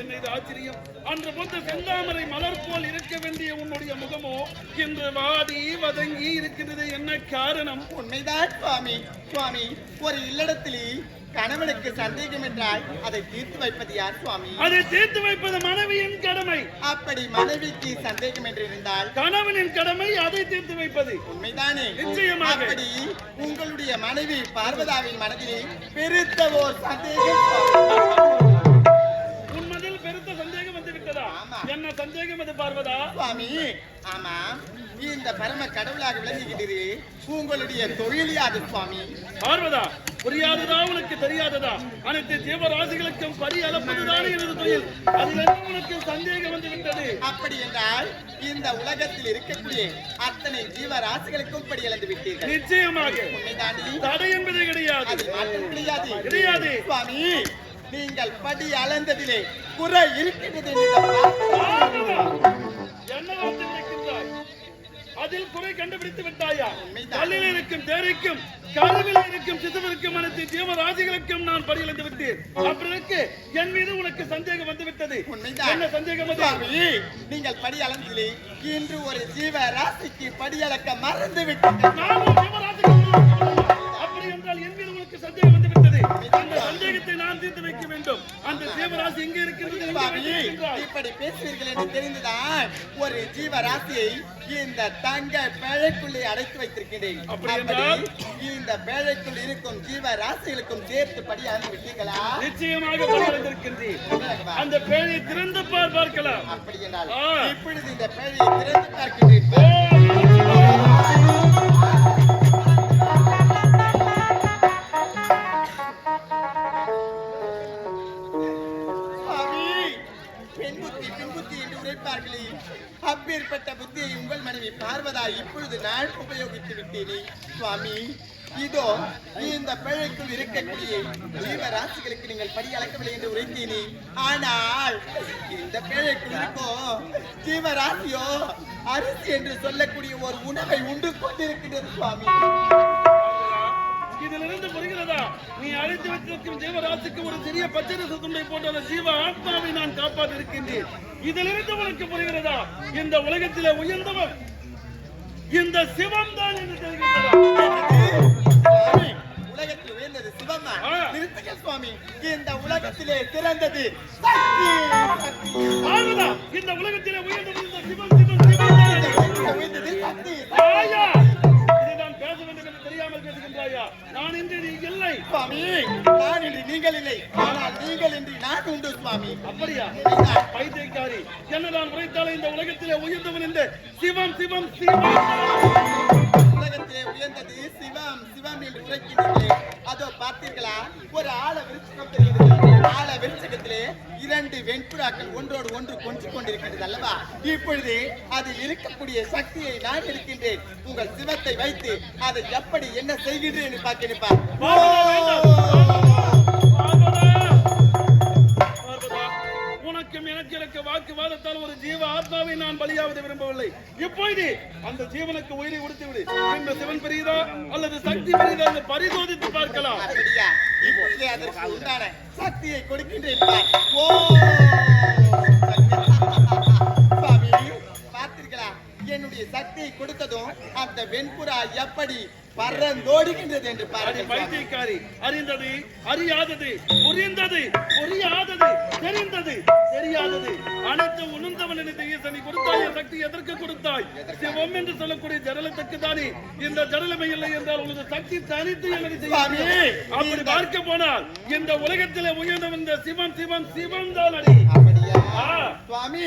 என்ன ஆச்சரியம். அன்று போன்ற செந்தாமரை மலர் போல் இருக்க வேண்டிய உன்னுடைய முகமோ இன்று வாடி வதங்கி இருக்கின்றது என்ன காரணம்? உண்மைதான் சுவாமி. சுவாமி ஒரு இல்லடத்திலே கணவனுக்கு சந்தேகம் என்றால் அதை தீர்த்து வைப்பது யார் சுவாமி? அதை தீர்த்து வைப்பது மனைவியின் கடமை. அப்படி மனைவிக்கு சந்தேகம் என்று இருந்தால்? கணவனின் கடமை அதை தீர்த்து வைப்பது. உண்மைதானே. நிச்சயமாக. அப்படி உங்களுடைய மனைவி பார்வதாவின் மனதிலே பெருத்த ஓர் சந்தேகம் என்ன சந்தேகம் அது பார்வதா? சுவாமி ஆமா இந்த பரம கடவுளாக விளங்குகிறது உங்களுடைய தொழில் யாது சுவாமி? பார்வதா புரியாததா உனக்கு தெரியாததா? அனைத்து ஜீவராசிகளுக்கும் பரி அளப்பதுதான் எனது தொழில். அதில் உனக்கு சந்தேகம் வந்து விட்டது? அப்படி என்றால் இந்த உலகத்தில் இருக்கக்கூடிய அத்தனை ஜீவராசிகளுக்கும் படி இழந்து விட்டீர்கள். நிச்சயமாக. தடை என்பதே கிடையாது. கிடையாது கிடையாது. சுவாமி நீங்கள் படி அளந்ததிலே குறை உரைக்கின்றாய்? அதில் குறை கண்டுபிடித்து விட்டாயா. கல்லில் இருக்கும் தேரைக்கும் கருவில் இருக்கும் சிசுவிற்கும் அனைத்து ஜீவராசிகளுக்கும் நான் படியிழந்து விட்டேன். அப்படி இருக்கு என் மீது உனக்கு சந்தேகம் வந்து விட்டது. என்ன சந்தேகம் நீங்கள் படி அளந்ததிலே இன்று ஒரு ஜீவ ராசிக்கு படி அளக்க மறந்து விட்டீர்கள் அந்த சந்தேகத்தை நான் தீர்த்து வைக்க வேண்டும். அந்த ஜீவராசி எங்கே இருக்கிறது எங்கே சுவாமி வைத்திருக்கின்றாய்? இப்படி பேசுவீர்கள் என்று தெரிந்துதான் ஒரு ஜீவ ராசியை இந்த தங்க பேழைக்குள்ளே அடைத்து வைத்திருக்கிறேன். அப்படி? இந்த பேழைக்குள் இருக்கும் ஜீவ ராசிகளுக்கும் சேர்த்து படி விட்டீர்களா நிச்சயமாக அந்த பேழை திறந்து பார் பார்க்கலாம். அப்படி என்றால். இப்பொழுது இந்த பேழையை திறந்து பார்க்கின்றேன் இப்பொழுது நான் உபயோகித்து விட்டேனே சுவாமி. இதோ இந்த பிழைக்குள் இருக்கக்கூடிய ஜீவராசிகளுக்கு நீங்கள் படி அளக்கவில்லை என்று உரைத்தேனே. ஆனால் இந்த பிழைக்குள் இருக்கோ ஜீவராசியோ அரிசி என்று சொல்லக்கூடிய ஒரு உணவை உண்டு கொண்டிருக்கின்றது சுவாமி. இதிலிருந்து புரிகிறதா நீ அழைத்து வைத்திருக்கும் ஜீவராசிக்கு ஒரு சிறிய பச்சரிச துண்டை போன்ற ஜீவ ஆத்மாவை நான் காப்பாற்றிருக்கின்றேன். இதிலிருந்து உனக்கு புரிகிறதா? இந்த உலகத்திலே உயர்ந்தவன் இந்த சிவம் தான் என்று உலகத்தில் உயர்ந்தது சிவமா சுவாமி இந்த உலகத்திலே. ஆறுதா? இந்த உலகத்திலே இந்த சிவம் சிவம் சிவம். தான் உயர்ந்தது சக்தி. ஆயா! இதை நான் பேச வேண்டும் என்று தெரியாமல் பேசுகின்றாயா? நான் இன்று நீ சுவாமி. நான் இன்று நீங்கள் இல்லை ஆனால் நீங்கள் இன்றி நான் உண்டு சுவாமி. அப்படியா. பைத்தியக்காரி. என்னதான் உரைத்தாலே இந்த உலகத்திலே உயர்ந்தவன் என்று. சிவம் சிவம் சிவம். உலகத்திலே உயர்ந்தது சிவம். சிவம் என்று உரைக்கின்றீர்களே அதோ பார்த்தீர்களா? ஒரு ஆழ விருச்சகம் தெரிகிறது ஆழ விருச்சகத்திலே இரண்டு வெண்புறாக்கள் ஒன்றோடு ஒன்று கொன்று கொண்டிருக்கிறது அல்லவா? இப்பொழுது அதில் இருக்கக்கூடிய சக்தியை நான் இருக்கின்றேன் உங்கள் சிவத்தை வைத்து அதை எப்படி என்ன செய்கின்றேன் என்று பார்க்கிறேன் எனக்கும் எனக்கு வாக்குவாதத்தால் ஒரு ஜீவ ஆத்மாவை நான் பலியாவது விரும்பவில்லை. இப்பொழுது அந்த ஜீவனுக்கு உயிரை கொடுத்து விடு. இந்த சிவன் பெரியதா அல்லது சக்தி பெரியதா என்று பரிசோதித்து பார்க்கலாம். அப்படியா இப்பொழுதே அதற்கு உண்டான சக்தியை கொடுக்கின்றேன் ஓ! என்னுடைய சக்தியை கொடுத்ததும் அந்த வெண்புறா எப்படி பறந்தோடுகின்றது என்று. பைத்தியக்காரி அறிந்தது அறியாதது புரிந்தது புரியாதது தெரிந்தது தெரியாதது அனைத்து உணர்ந்தவன் என்று ஈசனை கொடுத்தாய் சக்தி எதற்கு கொடுத்தாய் சிவம் என்று சொல்லக்கூடிய ஜடலத்துக்கு தானே இந்த ஜடலமை இல்லை என்றால் உனது சக்தி தனித்து சுவாமி, அப்படி பார்க்க போனால் இந்த உலகத்திலே உயர்ந்தவன் சிவம் சிவம் சிவம் தான் அடி. சுவாமி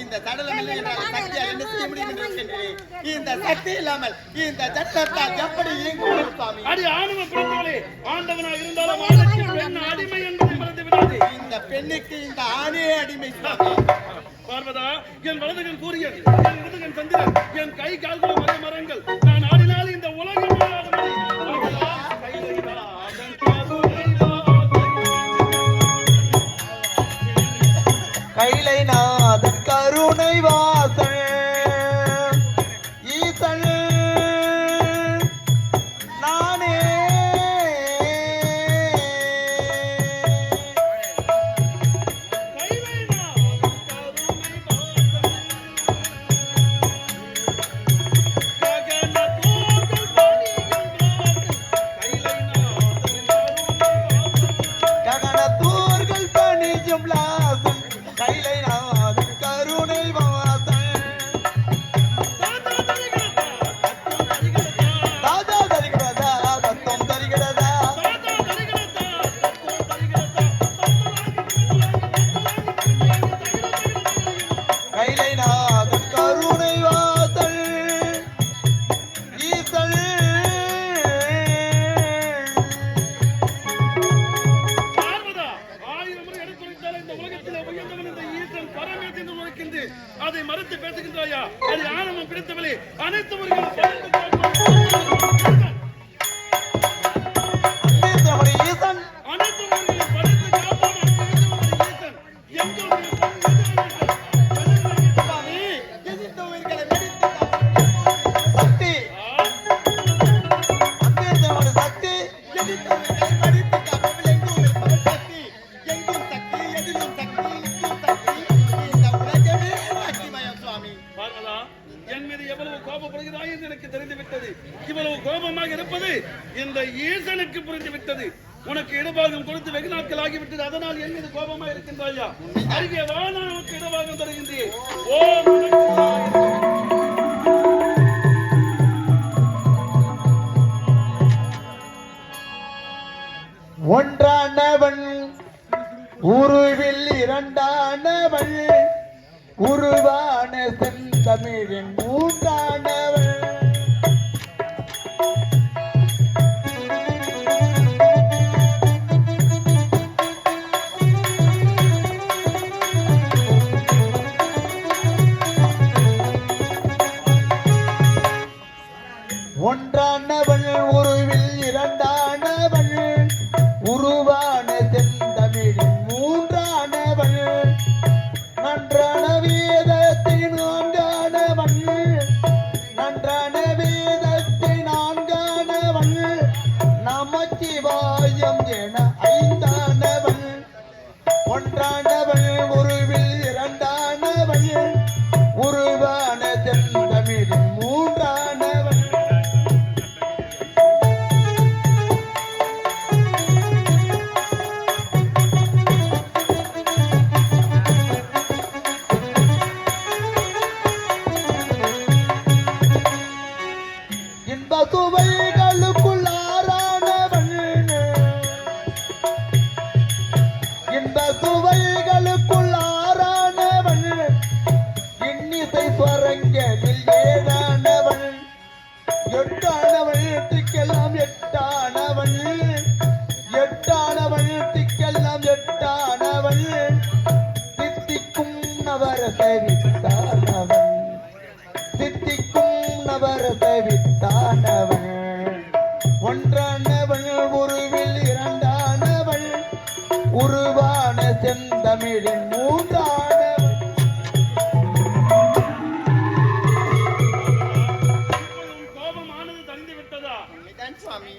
இந்த சடலம் இல்லை என்றால் சக்தியால் என்ன செய்ய முடியும் என்று இருக்கின்றேன். இந்த சக்தி இல்லாமல் இந்த ஜட்டத்தால் எப்படி இயங்குவது சுவாமி? அடி ஆணவ பிறந்தவளே ஆண்டவனா இருந்தாலும் ஆணுக்கு பெண் அடிமை என்பதை மறந்து விடாதே. இந்த பெண்ணுக்கு இந்த ஆணே அடிமை சுவாமி. பார்வதா என் வலதுகன் சூரியன் என் இடதுகன் சந்திரன் என் கை கால்கள் மர மரங்கள் நான் நாதன் கருணை வாசன் Yeah. நமச்சிவாயம் என ஐந்தானவள் ஒன்றானவள் உருவில் இரண்டானவள் உருவான செந்தமிழின் மூன்றானவள் இன்ப சுவை நவரச வித்தானவன் தித்திக்கும் நவரச வித்தானவன் ஒன்றானவன் உருவில் இரண்டானவன் உருவான செந்தமிழின்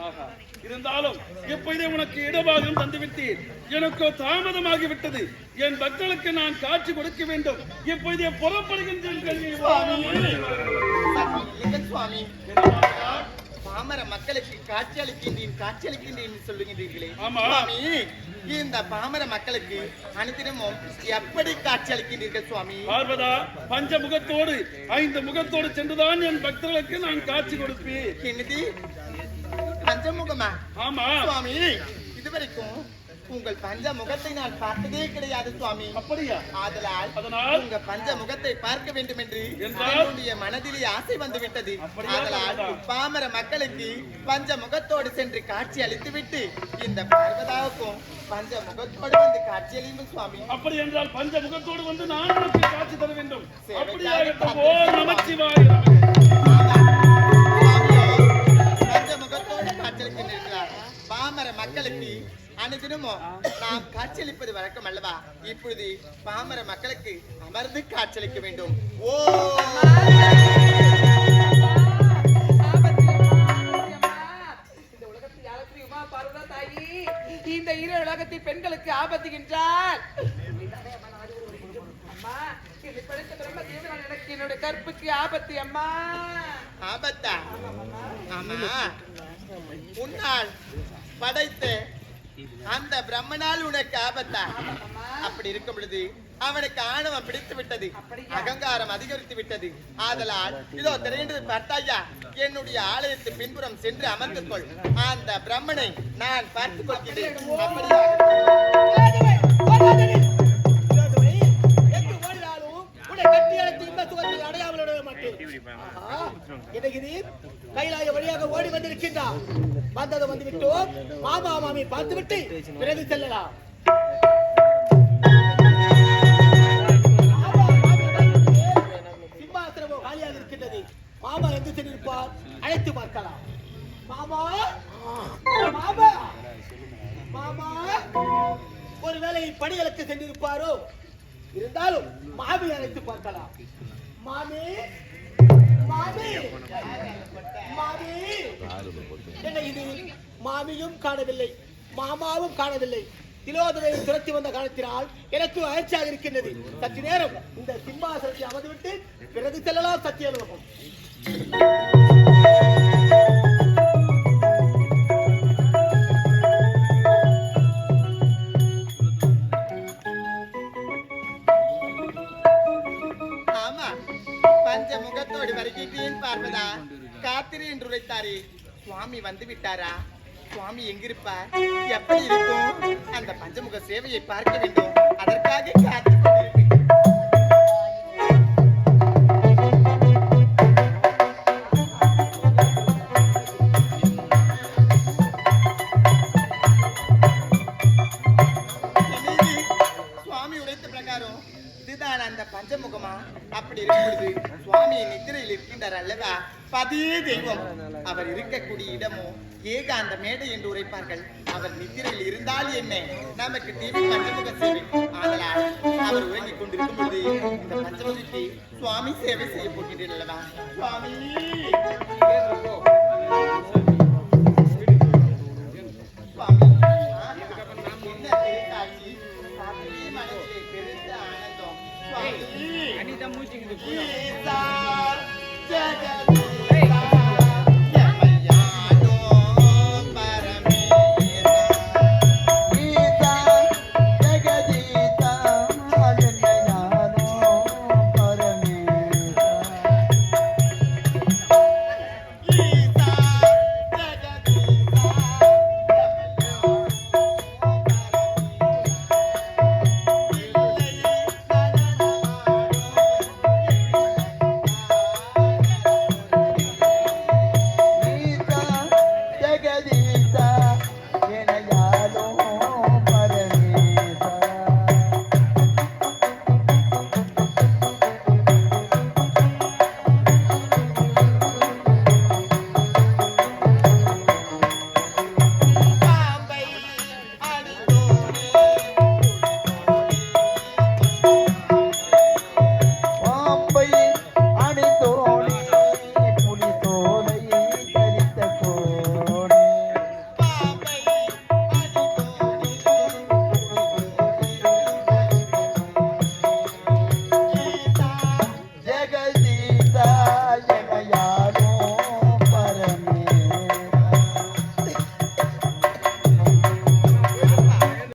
ஆஹா. இருந்தாலும் இப்பொழுதே உனக்கு இடபாகம் தந்துவிட்டேன் எனக்கு தாமதமாகி விட்டது. என் பக்தர்களுக்கு நான் காட்சி கொடுக்க வேண்டும். இப்பொழுதே புறப்படுகின்றேன் பாமர மக்களுக்கு காட்சி அளிக்கின்றேன் காட்சி அளிக்கின்றேன் சொல்லுகின்றீர்களே. சுவாமி இந்த பாமர மக்களுக்கு அனுதினமும் எப்படி காட்சி அளிக்கின்றீர்கள் சுவாமி? பார்வதா பஞ்ச முகத்தோடு ஐந்து முகத்தோடு சென்றுதான் என் பக்தர்களுக்கு நான் காட்சி கொடுப்பேன். என்னது? பஞ்சமுகமா? ஆமா. சுவாமி இதுவரைக்கும் உங்கள் பஞ்ச முகத்தை நான் பார்த்ததே கிடையாது சுவாமி. அப்படியா? ஆதலால் அதனால்? உங்க பஞ்ச முகத்தை பார்க்க வேண்டும் என்று? என்னுடைய மனதிலே ஆசை வந்து விட்டது அப்படியா? ஆதலால்? பாமர மக்களுக்கு பஞ்ச முகத்தோடு சென்று காட்சி அளித்துவிட்டு இந்த பார்வதாவுக்கும் பஞ்ச முகத்தோடு வந்து காட்சி அளியுங்கள் சுவாமி. அப்படி என்றால் பஞ்ச முகத்தோடு வந்து நான் காட்சி தர வேண்டும். காத்திருக்கிறோம். நமச்சிவாய அனுதினமும் நாம் காட்சியளிப்பது வழக்கம் அல்லவா? இப்பொழுது பாமர மக்களுக்கு அமர்ந்து காட்சியளிக்க வேண்டும். ஓ! இந்த இரு உலகத்தில் பெண்களுக்கு தேவனான் எனக்கு என்னுடைய கற்புக்கு ஆபத்து அம்மா. ஆபத்தா? ஆமா உன்னால் படைத்த அந்த பிரம்மனால் உனக்கு ஆபத்தா? அப்படி இருக்கும் பொழுது அவனுக்கு ஆணவம் பிடித்து விட்டது அகங்காரம் அதிகரித்து விட்டது. ஆதலால் இதோ திரையின்றது பார்த்தாயா என்னுடைய ஆலயத்து பின்புறம் சென்று அமர்ந்து கொள். அந்த பிரம்மனை நான் பார்த்துக் கொள்கிறேன். இருக்கின்றார். வந்தது வந்து மாமா மாமி பார்த்துவிட்டு பிறகு செல்லலாம். சிம்மாசனமோ காலியாக இருக்கின்றது. மாமா எங்கு சென்றிருப்பார்? அழைத்து பார்க்கலாம். மாமா மாமா மாமா ஒருவேளை பணிகளுக்கு சென்றிருப்பாரோ? இருந்தாலும் மாமி அழைத்து பார்க்கலாம். மாமி என்ன இது? மாமியும் காணவில்லை. மாமாவும் காணவில்லை. திலோதரை துரத்தி வந்த காலத்தினால் எனக்கு அயற்சியாக இருக்கின்றது. சற்று நேரம் இந்த சிம்மாசனத்தை அமர்ந்துவிட்டு பிறகு செல்லலாம் சத்தியலோகம் எங்கிருப்பார்? எப்படி இருக்கும்? அந்த பஞ்சமுக சேவையை பார்க்க வேண்டும். டிவி பஞ்சமுக சேவை ஆதலால் அவர் உறங்கிக் கொண்டிருக்கும் பொழுது இந்த பஞ்சமுகிக்கு சுவாமி சேவை செய்ய போகிறேன் அல்லவா சுவாமி சுவாமி! ஈசா ஜெகதே